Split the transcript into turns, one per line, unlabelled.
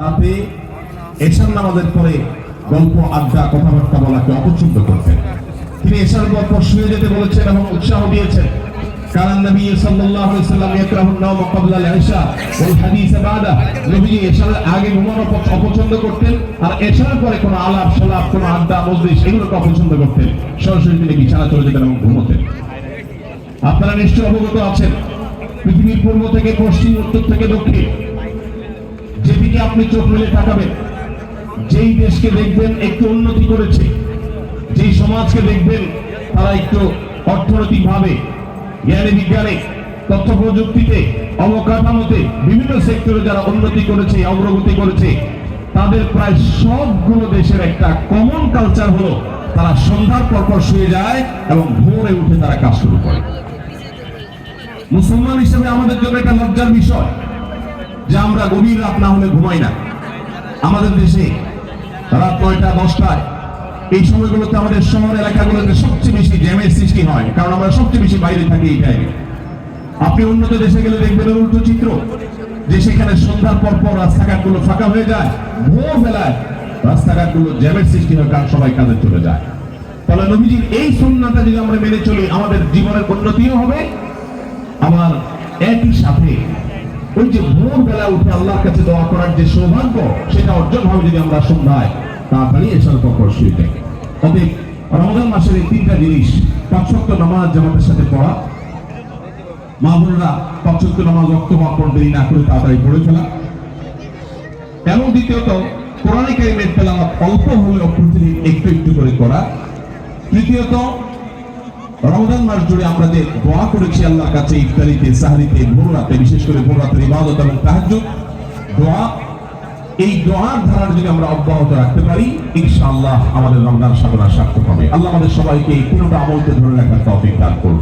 রাতে এশার নামাজের পরে গল্প, আড্ডা, কথাবার্তা বলাকে অপছন্দ করতেন তিনি এশার শুয়ে যেতে বলেছেন এবং উৎসাহ দিয়েছেন। কারণ নবী সাল্লাল্লাহু আলাইহি সাল্লাম নাওম ক্বাবলা আল-ইশা ওয়াল হাদিস বাদা। নবীজি এশার আগে ঘুমানো পছ- অপছন্দ করতেন, আর এশার পরে কোনো আলাপ সালাপ, কোনো আড্ডা, মজলিস অপছন্দ করতেন। সরাসরি তিনি বিছানা চলে যেতেন এবং ঘুমোতেন। আপনারা নিশ্চয় অবগত আছেন, পৃথিবীর পূর্ব থেকে পশ্চিম, উত্তর থেকে দক্ষিণ। যেদিকে আপনি চোখ মেলে তাকাবেন। যেই দেশকে দেখবেন একটু উন্নতি করেছে, যেই সমাজকে দেখবেন তারা একটু অর্থনৈতিক ভাবে জ্ঞানে বিজ্ঞানে, তথ্য প্রযুক্তিতে, অবকাঠামোতে, বিভিন্ন সেক্টরে যারা উন্নতি করেছে, অগ্রগতি করেছে, তাদের প্রায় সবগুলো দেশের একটা কমন কালচার হলো, তারা সন্ধ্যার পর পর শুয়ে যায় এবং ভোরে উঠে তারা কাজ শুরু করে। মুসলমান হিসেবে আমাদের জন্য একটা লজ্জার বিষয়। যে আমরা গভীর রাত না হলে ঘুমাই না। আমাদের দেশে রাত নয়টা, দশটায় এই সময়গুলোতে আমাদের শহর এলাকাগুলোতে সবচেয়ে বেশি জ্যামের সৃষ্টি হয়, কারণ আমরা সবচেয়ে বেশি বাইরে থাকি এই টাইমে আপনি উন্নত দেশে গেলে দেখবেন উল্টো চিত্র, যে সেখানে সন্ধ্যার পর পর রাস্তাঘাটগুলো ফাঁকা হয়ে যায়, ভোর বেলায় রাস্তাঘাটগুলো জ্যামের সৃষ্টি হয়, কারণ সবাই কাজে চলে যায়। তাহলে নবীজির এই সন্ন্যাটা যদি আমরা মেনে চলি, আমাদের জীবনের উন্নতিও হবে, আমার একই সাথে ওই যে ভোর বেলা উঠে আল্লাহর কাছে দোয়া করার যে সৌভাগ্য, সেটা অর্জন হবে যদি আমরা সন্ধ্যায় তাড়াতাড়ি এসার পর শুয়ে যাই অতএব রমজান মাসের এই তিনটা জিনিস, পাঁচশক্ত নামাজ জামাতের সাথে পড়া। মা বোনরা পাঁচশক্ত নামাজ রক্ত পর দেরি না করে তাড়াতাড়ি পড়ে ফেলা। এবং দ্বিতীয়ত, কোরআন কারিমের তেলাওয়াত অল্প হলেও প্রতিদিন একটু একটু করে করা। তৃতীয়ত রমজান মাস জুড়ে আমরা যে দোয়া করেছি আল্লাহর কাছে, ইফতারিতে, সাহারিতে, ভোর রাতে, বিশেষ করে ভোর রাতের ইবাদত এবং তাহাজ্জুদ, দোয়া, এই দোয়ার ধারার যদি আমরা অব্যাহত রাখতে পারি, ইনশাআল্লাহ আমাদের রমজান সাধনা সার্থক হবে। আল্লাহ আমাদের সবাইকে এই পুরোটা আমলকে ধরে রাখার তৌফিক দান করুন।